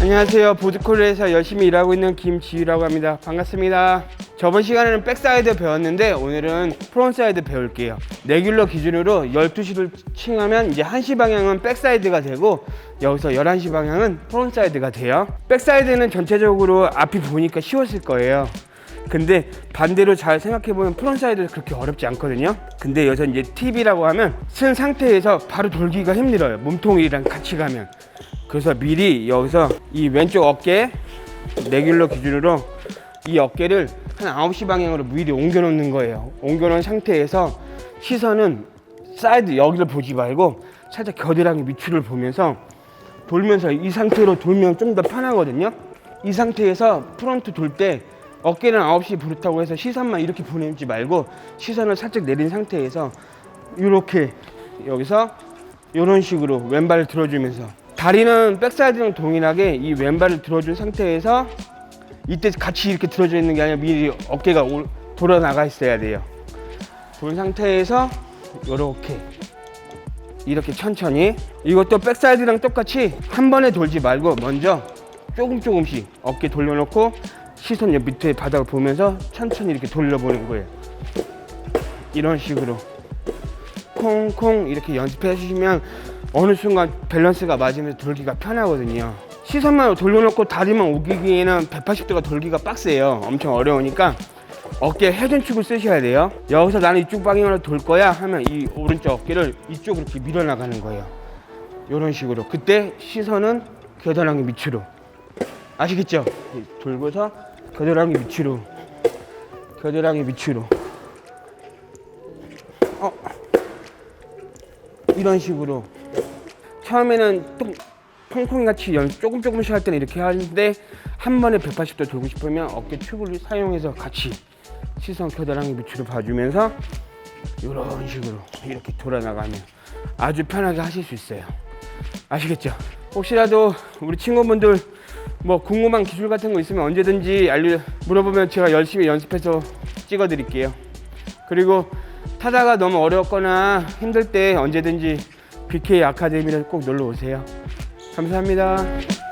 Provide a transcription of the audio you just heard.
안녕하세요. 보드콜에서 열심히 일하고 있는 김지유라고 합니다. 반갑습니다. 저번 시간에는 백사이드 배웠는데 오늘은 프론사이드 배울게요. 레귤러 기준으로 12시를 칭하면 이제 1시 방향은 백사이드가 되고 여기서 11시 방향은 프론사이드가 돼요. 백사이드는 전체적으로 앞이 보니까 쉬웠을 거예요. 근데 반대로 잘 생각해보면 프론사이드도 그렇게 어렵지 않거든요. 근데 여기서 이제 팁이라고 하면 쓴 상태에서 바로 돌기가 힘들어요. 몸통이랑 같이 가면. 그래서 미리 여기서 이 왼쪽 어깨 레귤러 기준으로 이 어깨를 한 9시 방향으로 미리 옮겨 놓는 거예요. 옮겨 놓은 상태에서 시선은 사이드 여기를 보지 말고 살짝 겨드랑이 밑줄을 보면서 돌면서 이 상태로 돌면 좀 더 편하거든요. 이 상태에서 프론트 돌 때 어깨는 9시 부르타고 해서 시선만 이렇게 보내지 말고 시선을 살짝 내린 상태에서 이렇게 여기서 이런 식으로 왼발을 들어주면서 다리는 백사이드랑 동일하게 이 왼발을 들어준 상태에서 이때 같이 이렇게 들어져 있는 게 아니라 미리 어깨가 올- 돌아 나가 있어야 돼요. 본 상태에서 이렇게 이렇게 천천히 이것도 백사이드랑 똑같이 한 번에 돌지 말고 먼저 조금 조금씩 어깨 돌려놓고 시선 옆 밑에 바닥을 보면서 천천히 이렇게 돌려보는 거예요. 이런 식으로 콩콩 이렇게 연습해 주시면 어느 순간 밸런스가 맞으면서 돌기가 편하거든요. 시선만 돌려놓고 다리만 우기기에는 180도가 돌기가 빡세요. 엄청 어려우니까 어깨 회전축을 쓰셔야 돼요. 여기서 나는 이쪽 방향으로 돌 거야 하면 이 오른쪽 어깨를 이쪽으로 이렇게 밀어나가는 거예요. 이런 식으로. 그때 시선은 겨드랑이 밑으로. 아시겠죠? 돌고서 겨드랑이 밑으로. 겨드랑이 밑으로. 어. 이런 식으로 처음에는 통, 콩콩이 같이 연 조금 조금씩 할 때는 이렇게 하는데 한 번에 180도 돌고 싶으면 어깨 튜브를 사용해서 같이 시선 겨드랑이 밑으로 봐주면서 이런 식으로 이렇게 돌아 나가면 아주 편하게 하실 수 있어요. 아시겠죠? 혹시라도 우리 친구분들 뭐 궁금한 기술 같은 거 있으면 언제든지 알려 물어보면 제가 열심히 연습해서 찍어 드릴게요. 그리고 타다가 너무 어렵거나 힘들 때 언제든지 BK 아카데미를 꼭 놀러 오세요. 감사합니다.